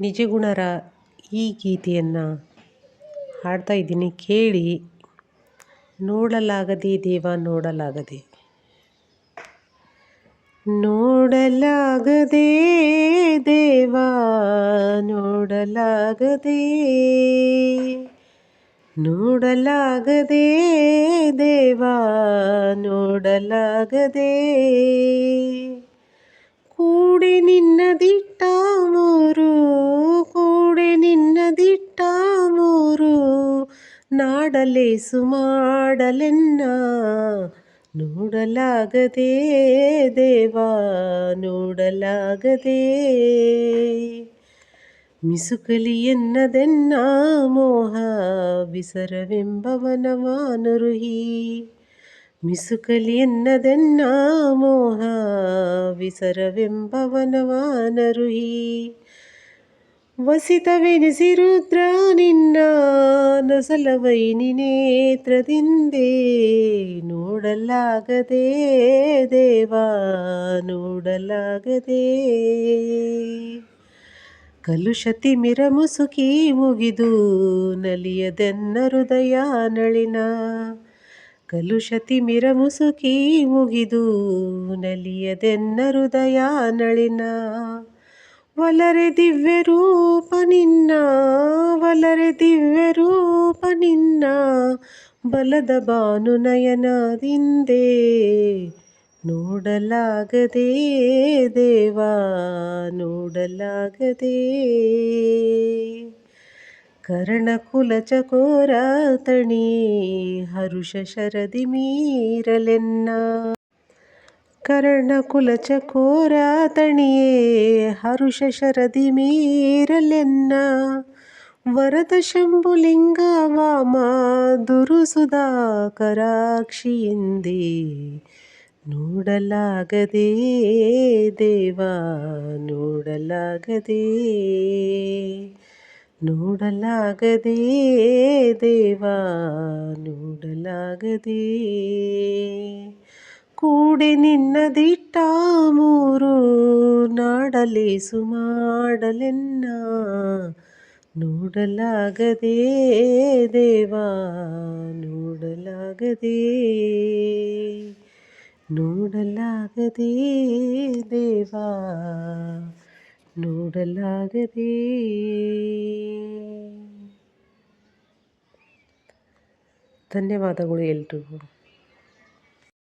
ನಿಜಗುಣರ ಈ ಗೀತೆಯನ್ನು ಹಾಡ್ತಾ ಇದ್ದೀನಿ. ಕೇಳಿ. ನೋಡಲಾಗದೆ ದೇವ ನೋಡಲಾಗದೆ. ನೋಡಲಾಗದೆ ದೇವ ನೋಡಲಾಗದೆ. ನೋಡಲಾಗದೆ ದೇವ ನೋಡಲಾಗದೆ. ಕೂಡಿ ನಿನ್ನದಿಟ್ಟ ಮೂರು ಕೂಡಿ ನಿನ್ನದಿಟ್ಟ ಮೂರು ನಾಡಲೇಸು ಮಾಡಲೆನ್ನ ನೋಡಲಾಗದೆ ದೇವಾ ನೋಡಲಾಗದೆ ಮಿಸುಕಲಿ ಎನ್ನದೆನ್ನ ಮೋಹ ವಿಸರವೆಂಬವನ ಮಾನುರುಹಿ ಮಿಸುಕಲಿ ಎನ್ನದೆನ್ನ ಮೋಹ ವಿಸರವೆಂಬವನವಾನರುಹಿ. ವಸಿತವೆನಿಸಿ ರುದ್ರ ನಿನ್ನ ನಸಲವೈ ನೇತ್ರದಿಂದೇ ನೋಡಲಾಗದೆ ದೇವಾ, ನೋಡಲಾಗದೆ. ಕಲುಷತಿ ಮಿರ ಮುಸುಕಿ ಮುಗಿದು ನಲಿಯದೆನ್ನ ಹೃದಯ ನಳಿನ ಕಲುಷತಿ ಮಿರ ಮುಸುಕಿ ಮುಗಿದು ನಲಿಯದೆನ್ನ ಹೃದಯ ನಳಿನ. ವಲರೆ ದಿವ್ಯ ರೂಪ ನಿನ್ನ, ವಲರೆ ದಿವ್ಯ ರೂಪ ನಿನ್ನ, ಬಲದ ಬಾನು ನಯನದಿಂದೇ ನೋಡಲಾಗದೆ ದೇವಾ, ನೋಡಲಾಗದೆ. ಕರ್ಣಕುಲ ಚಕೋರ ತಣಿ ಹರುಷ ಶರದಿ ಮೀರಲೆನ್ನ ಕರ್ಣಕುಲ ಚಕೋರ ತಣಿಯೇ ಹರುಷ ಶರದಿ ಮೀರಲೆನ್ನ ವರದ ಶಂಭುಲಿಂಗ ವಾಮ ದುರುಸುಧಾಕರಾಕ್ಷಿಯಿಂದೇ ನೋಡಲಾಗದೆ ದೇವ ನೋಡಲಾಗದೆ ನೋಡಲಾಗದೆ ದೇವ ನೋಡಲಾಗದೆ. ಕೂಡೆ ನಿನ್ನದಿಟ್ಟ ಮೂರು ನಾಡಲೇಸು ಸುಮಾಡಲೆನ್ನ ನೋಡಲಾಗದೇ ದೇವಾ ನೋಡಲಾಗದೇ. ನೋಡಲಾಗದೇ ದೇವ நூடலாகதே தன்யவாதங்களை எழுதுவோம்